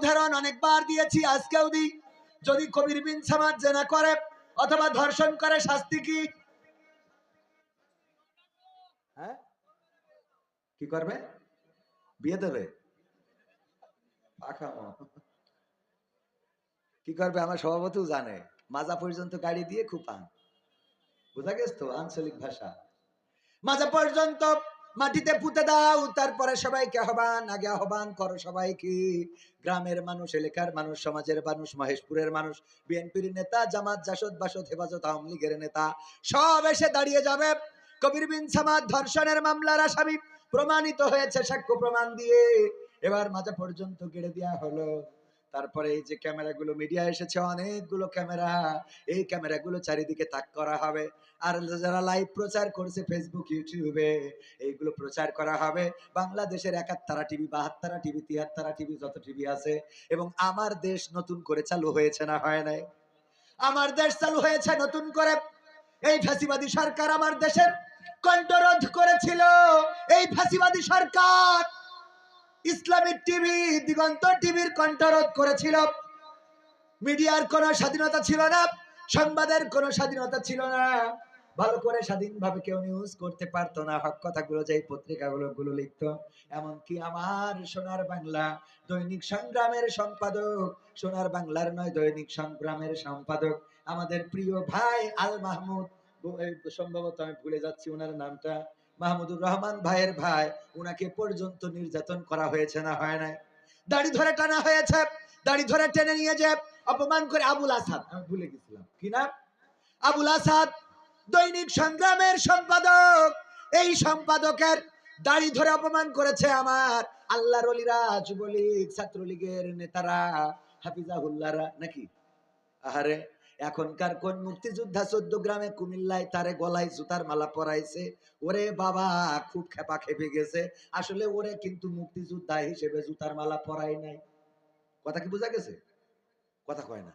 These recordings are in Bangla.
উদাহরণ অনেকবার দিয়েছি, আজকেও দিই। যদি কবির বিন সামাদ জেনা করে অথবা ধর্ষণ করে, শাস্তি কি? হ্যাঁ? কি করবে? বিয়ে দেবে? কি করবে আমার সভাপতিও জানে। মাজা পর্যন্ত গাড়ি দিয়ে খুপান বোঝা গেছ তো? আঞ্চলিক ভাষা। মাজা পর্যন্ত মাটিতে পুঁতে দাও, তারপরে সবাইকে আহ্বান, আগে আহ্বান করো সবাইকে। গ্রামের মানুষ, এলাকার মানুষ, সমাজের মানুষ, মহেশপুরের মানুষ, বিএনপির নেতা, জামাত, জাসদ, বাসদ, হেফাজত, আওয়ামী লীগের নেতা, সব এসে দাঁড়িয়ে যাবে। কবির বিন সামাদ ধর্ষণের মামলার আসামি, প্রমাণিত হয়েছে সাক্ষ্য প্রমাণ দিয়ে। এবার মাঝে পর্যন্ত কেড়ে দেওয়া হলো। তারপরে এই যে ক্যামেরাগুলো মিডিয়া এসেছে অনেকগুলো ক্যামেরা। এই ক্যামেরাগুলো চারিদিকে তাক করা হবে। আর যারা লাইভ প্রচার করছে ফেসবুক ইউটিউবে এইগুলো প্রচার করা হবে। বাংলাদেশের Ekattor TV Bahattor TV Tiyattor TV যত টিভি আছে। এবং আমার দেশ নতুন করে চালু হয়েছে না হয় নাই? আমার দেশ চালু হয়েছে নতুন করে। এই ফ্যাসিবাদী সরকার আমার দেশের কণ্ঠরোধ করেছিল। এই ফ্যাসিবাদী সরকার ইসলামিক টিভি, দিগন্ত টিভির কণ্ঠরোধ করেছিল। মিডিয়ার কোনো স্বাধীনতা ছিল না, সংবাদের কোনো স্বাধীনতা ছিল না। ভালো করে স্বাধীনভাবে কেউ নিউজ করতে পারতো না। হক কথাগুলো যে পত্রিকাগুলো, গুলো লিখতো। এমনকি আমার সোনার বাংলা দৈনিক সংগ্রামের সম্পাদক, সোনার বাংলার নয়, দৈনিক সংগ্রামের সম্পাদক। আমাদের প্রিয় ভাই আল মাহমুদ সম্ভবত আমি ভুলে যাচ্ছি ওনার নামটা। মাহমুদুর রহমান ভাইয়ের ভাই, উনাকে পর্যন্ত নির্যাতন করা হয়েছে না হয় নাই। দাড়ি ধরে টানা হয়েছে, দাড়ি ধরে টেনে নিয়ে যে অপমান করে আবুল আসাদ। আমি ভুলে গেছিলাম। কি নাম? আবুল আসাদ, দৈনিক সংগ্রামের সম্পাদক। এই সম্পাদকের দাড়ি ধরে অপমান করেছে আমার আল্লাহর অলিরা, যুবলীগ, ছাত্রলীগের নেতারা, হাফিজাহুল্লাহরা, নাকি? আহারে এখনকার কোন মুক্তিযোদ্ধা চোদ্দ গ্রামে কুমিল্লায় তারে গলায় জুতার মালা পরাইছে? ওরে বাবা, খুব খেপা খেপে গেছে। আসলে ওরে কিন্তু মুক্তিযোদ্ধা হিসেবে জুতার মালা পরাই নাই। কথা কি বোঝা গেছে? কথা কয় না।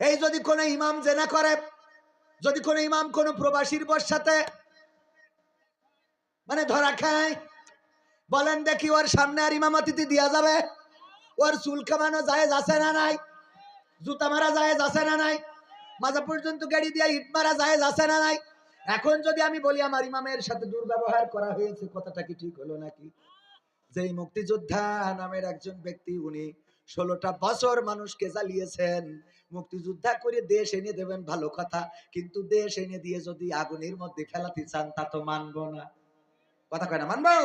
এই যদি কোন ইমাম জেনা করে, যদি কোন ইমাম কোন প্রবাসীর বর সাথে মানে ধরা খায়, বলেন দেখি ওর সামনে আর ইমামতিতে দিয়া যাবে? ওর চুল কামানো যায় আছে না নাই? জুতা মারা যায় আছে না নাই? মাঝে পর্যন্ত গাড়ি দিয়ে ইট মারা যায় আছে না নাই? এখন যদি আমি বলি আমার ইমামের সাথে দুর্ব্যবহার করা হয়েছে, কথাটা কি ঠিক হলো নাকি? যেই মুক্তিযোদ্ধা নামের একজন ব্যক্তি, উনি ষোলোটা বছর মানুষকে জ্বালিয়েছেন। মুক্তিযোদ্ধা করে দেশ এনে দেবেন, ভালো কথা। কিন্তু দেশ এনে দিয়ে যদি আগুনের মধ্যে ফেলাতে চান, তা তো মানবো না। কথা কয় না, মানবো?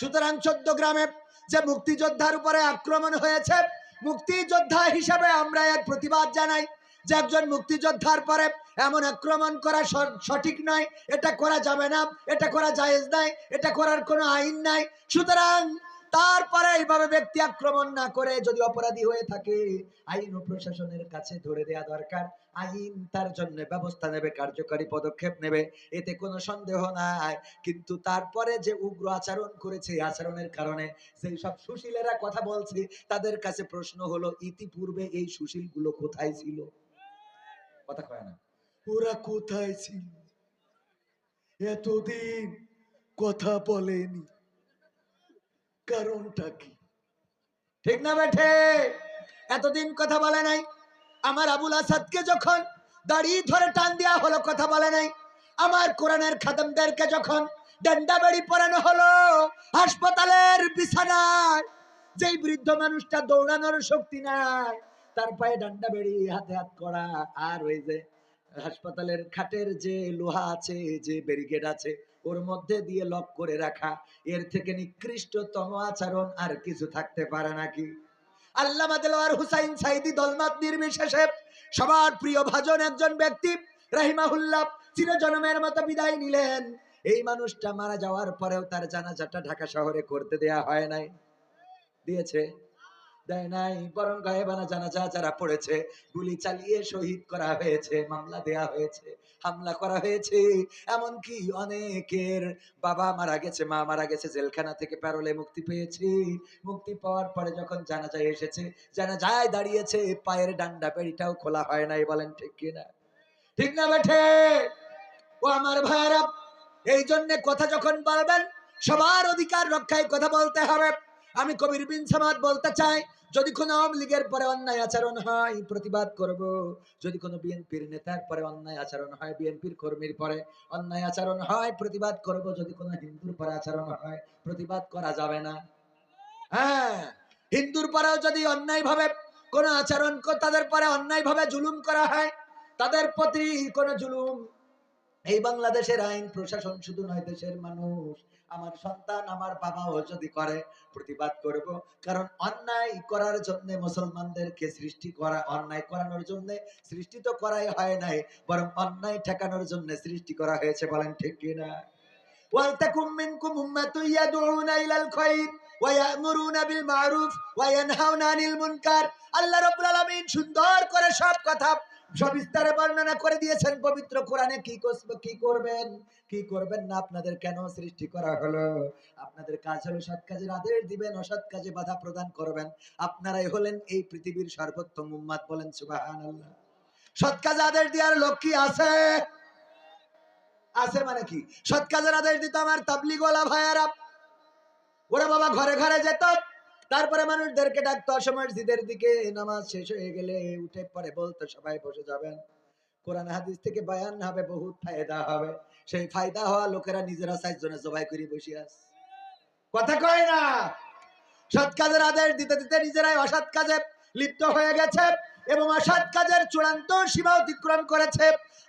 সুতরাং চোদ্দ গ্রামে যে মুক্তিযোদ্ধার উপরে আক্রমণ হয়েছে, মুক্তিযোদ্ধা হিসাবে আমরা এর প্রতিবাদ জানাই। যে একজন মুক্তিযোদ্ধার পরে এমন আক্রমণ করা সঠিক নয়, এটা করা যাবে না, এটা করা জায়েজ নাই, এটা করার কোনো আইন নাই। সুতরাং তারপরে এইভাবে ব্যক্তি আক্রমণ না করে যদি অপরাধী হয়ে থাকে, আইন ও প্রশাসনের কাছে ধরে দেয়া দরকার। আইন তার জন্য ব্যবস্থা নেবে, কার্যকরী পদক্ষেপ নেবে, এতে কোনো সন্দেহ নাই। কিন্তু তারপরে যে উগ্র আচরণ করেছে আচরণের কারণে সেই সব সুশীলেরা কথা বলছে, তাদের কাছে প্রশ্ন হলো, ইতিপূর্বে এই সুশীলগুলো কোথায় ছিল? কথা কয় না। ওরা কোথায় ছিল? এতদিন কথা বলেনি। কারণটা কি? ঠিক না বেঠে? এতদিন কথা বলে নাই। আমার আবুল আসাদকে যখন দাড়ি ধরে টান দেওয়া হলো কথা বলে নাই। আমার কোরআনের খাদমদেরকে যখন ডান্ডা বাড়ি পরানো হলো হাসপাতালের বিছানায় যেই বৃদ্ধ মানুষটা দৌড়ানোর শক্তি নাই। তার পায়ে ডান্ডা বেড়ি হাতে হাত করা, আর ওই যে হাসপাতালের খাটের যে লোহা আছে, যে ব্যারিকেড আছে, ওর মধ্যে দিয়ে লক করে রাখা, এর থেকে নিকৃষ্টতম আচরণ আর কিছু থাকতে পারে নাকি? আল্লামা দেলোয়ার হুসাইন সাইদি দলমাত নির্বিশেষে সবার প্রিয় ভাজন একজন ব্যক্তি, রাহিমাহুল্লাহ, চিরজনমের মতো বিদায় নিলেন। এই মানুষটা মারা যাওয়ার পরেও তার জানাজাটা ঢাকা শহরে করতে দেয়া হয় নাই। দিয়েছে। দেয় নাই, বরং গায়েবানা জানাজা যারা পড়েছে, গুলি চালিয়ে শহীদ করা হয়েছে, মামলা দেয়া হয়েছে, হামলা করা হয়েছে। এমনকি অনেকের বাবা মারা গেছে, মা মারা গেছে, জেলখানা থেকে প্যারোলে মুক্তি পেয়েছে। মুক্তি পাওয়ার পরে যখন জানাজায় এসেছে, জানাজায় দাঁড়িয়েছে, পায়ের ডান্ডা পেড়িটাও খোলা হয় নাই, বলেন ঠিক কিনা ঠিক না বেঠে? ও আমার ভাইরা এই জন্য কথা যখন বলবেন, সবার অধিকার রক্ষায় কথা বলতে হবে। আমি কবির বিন সামাদ বলতে চাই, যদি কোনো আওয়ামী লীগের পরে অন্যায় আচরণ হয়, প্রতিবাদ করব। যদি কোনো বিএনপির নেতার পরে অন্যায় আচরণ হয়, বিএনপির কর্মীর পরে অন্যায় আচরণ হয়, প্রতিবাদ করব। যদি কোনো হিন্দুর পরে আচরণ হয়, প্রতিবাদ করা যাবে না। হ্যাঁ হিন্দুর পরেও যদি অন্যায় ভাবে কোন আচরণ তাদের পরে অন্যায় ভাবে জুলুম করা হয়, তাদের প্রতি কোন জুলুম। এই বাংলাদেশের আইন, প্রশাসন শুধু নয়, দেশের মানুষ। আমার সন্তান, আমার বাবাও যদি করে, প্রতিবাদ করব। কারণ অন্যায় করার জন্য মুসলমানদেরকে সৃষ্টি করা, অন্যায় করানোর জন্য সৃষ্টি তো করাই হয় নাই, বরং অন্যায় ঠেকানোর জন্য সৃষ্টি করা হয়েছে বলেন ঠিক কিনা ওয়ালতাকুম মিনকুম সুন্দর করে সব কথা সবিস্তারে বর্ণনা করে দিয়েছেন পবিত্র কোরআনে কি কি করবেন? কি করবেন না? আপনাদের কেন সৃষ্টি করা হলো? আপনাদের কাজ হলো সৎ কাজের আদেশ দিবেন, অসৎ কাজে বাধা প্রদান করবেন। আপনারাই হলেন এই পৃথিবীর সর্বোত্তম উম্মাত বলেন সুবহানাল্লাহ। সৎ কাজে আদেশ দেওয়ার লোক কি আছে? আছে মানে কি? সৎ কাজের আদেশ দিত আমার তাবলিগওয়ালা ভাইয়ারা। ওরা বাবা, ঘরে ঘরে যেত। তারপরে মানুষদেরকে ডাকতো মসজিদের দিকে, নামাজ শেষ হয়ে গেলে উঠে পরে বলতো, সবাই বসে যাবেন। কোরআন হাদিস থেকে বয়ান হবে, বহুত ফায়দা হবে। সেই ফায়দা হওয়া লোকেরা নিজেরা সাইজ জনে জবাই করে বসে আস। কথা কয় না। সৎ কাজের আদেশ দিতে দিতে নিজেরাই অসৎ কাজে লিপ্ত হয়ে গেছে এবং অসৎ কাজের চূড়ান্ত সীমা অতিক্রম করেছে।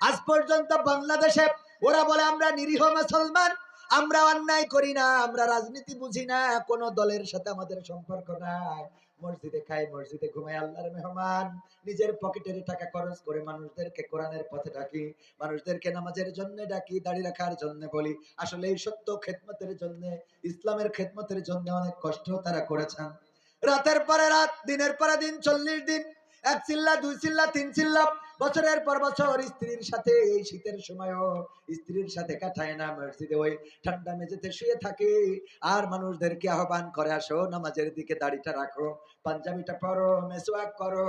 আজ পর্যন্ত বাংলাদেশে ওরা বলে, আমরা নিরীহ মুসলমান আমরা অন্যায় করি না, আমরা রাজনীতি বুঝি না, কোন দলের সাথে আমাদের সম্পর্ক নাই। মসজিদে খাই, মসজিদে ঘুমাই, আল্লাহর মেহমান। নিজের পকেটের টাকা খরচ করে মানুষদেরকে কোরআনের পথে ডাকি, মানুষদেরকে নামাজের জন্য ডাকি, দাড়ি রাখার জন্য বলি। আসলে এই সত্য খেদমতের জন্য, ইসলামের খেদমতের জন্য অনেক কষ্ট তারা করেছেন। রাতের পরে রাত, দিনের পরে দিন, চল্লিশ দিন, এক চিল্লা, দুই চিল্লা, তিন চিল্লা বছরের পর বছর স্ত্রীর সাথে, এই শীতের সময়ও স্ত্রীর সাথে কাটায় না, মসজিদে ওই ঠান্ডা মেঝেতে শুয়ে থাকে। আর মানুষদেরকে আহ্বান করে, আসো নামাজের দিকে দাড়িটা রাখো, পাঞ্জাবিটা পরো মেসোয়াক করো,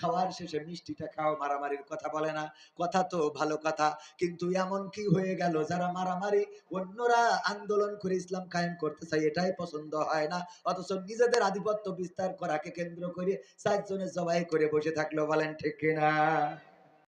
খাওয়ার শেষে মিষ্টিটা খাও। মারামারির কথা বলে না। কথা তো ভালো কথা, কিন্তু এমন কি হয়ে গেল? যারা মারামারি, অন্যরা আন্দোলন করে ইসলাম কায়েম করতে চাই এটাই পছন্দ হয় না। অথচ নিজেদের আধিপত্য বিস্তার করাকে কেন্দ্র করে চারজনে জবাই করে বসে থাকল, বলেন ঠিক কিনা?